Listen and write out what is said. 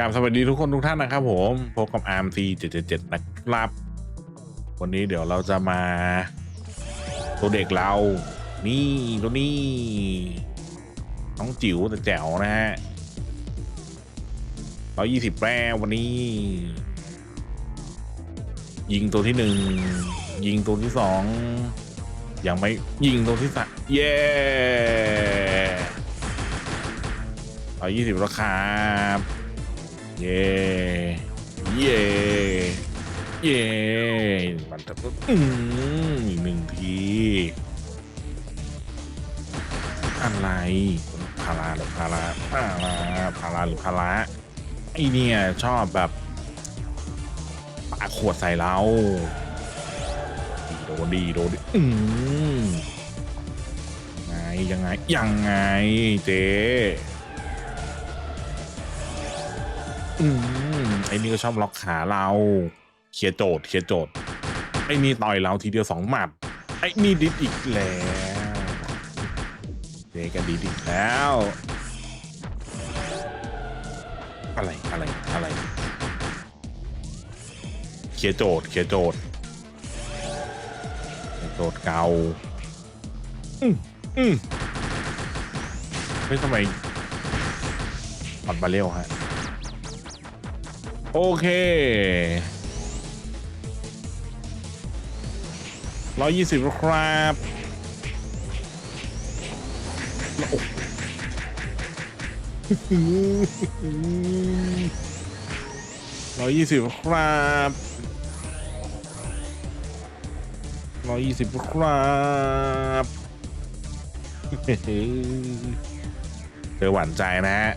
กราบสวัสดีทุกคนทุกท่านนะครับผมพบกับ RMC 777 นะครับ วันนี้เดี๋ยวเราจะมา ตัวเด็กเรา นี่ตัวนี้ น้องจิ๋วแต่แจ๋วนะฮะร้อยี่สิบแปรวันนี้ ยิงตัวที่หนึ่งยิงตัวที่สองยังไม่ยิงตัวที่สามเย้ร้อยี่สิบแล้วครับ เย่เย่เย่มันจะอืมอีกหนึ่งทีอะไรพาราหรือพาราพาราพาราหรือพาราไอเนี่ยชอบแบบปาขวดใส่เราดีโดนดีโดนดีอืมไงยังไงยังไงเจ๊ อืมไอ้นี่ก็ชอบล็อกขาเราเคลียร์โจทย์เคลียร์โจทย์ไอ้นี่ต่อยเราทีเดียวสองหมัด ไอ้นี่ดิดอีกแล้วเจกันดิดอีกแล้ว อะไรอะไรอะไรเคลียร์โจทย์เคลียร์โจทย์เคลียโจทย์เก่าอืมอืมเฮ้ยทำไมปัดบาเร็วฮะ โอเคร้อยยี่สิบครับร้อยยี่สิบครับร้อยยี่สิบครับเจอหวานใจนะฮะ